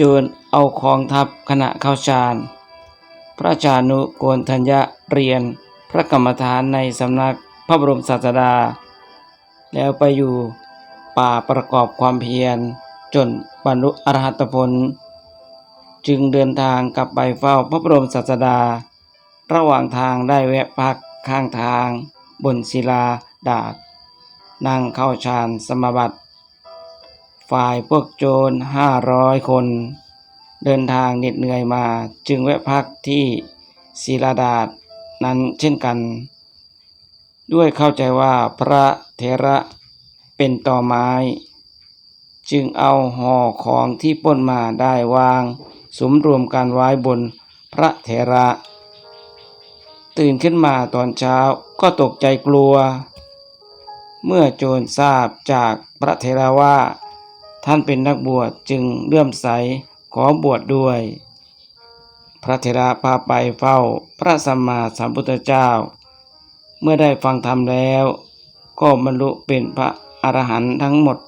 โจรเอาของทัพขณะเข้าฌาน พระจารุโกนทัญญะเรียนพระกรรมฐานในสำนักพระบรมศาสดา แล้วไปอยู่ป่าประกอบความเพียร จนบรรลุอรหัตผล จึงเดินทางกลับไปเฝ้าพระบรมศาสดา ระหว่างทางได้แวะพักข้างทาง บนศิลาดาษนั่งเข้าฌานสมาบัติ ฝ่ายพวกโจรห้าร้อยคน เดินทางเหน็ดเหนื่อยมาจึงแวะพักที่ศิลาดาษนั้นเช่นกัน ด้วยเข้าใจว่าพระเถระเป็นต่อไม้ จึงเอาห่อของที่ป้นมาได้วางสมรวมกันไว้บนพระเถระ ตื่นขึ้นมาตอนเช้าก็ตกใจกลัว เมื่อโจรทราบจากพระเถระว่า ท่านเป็นนักบวชจึงเลื่อมใสขอบวชดด้วย พระเถระพาไปเฝ้าพระสัมมาสัมพุทธเจ้า เมื่อได้ฟังธรรมแล้ว ก็บรรลุเป็นพระอรหันต์ทั้งหมด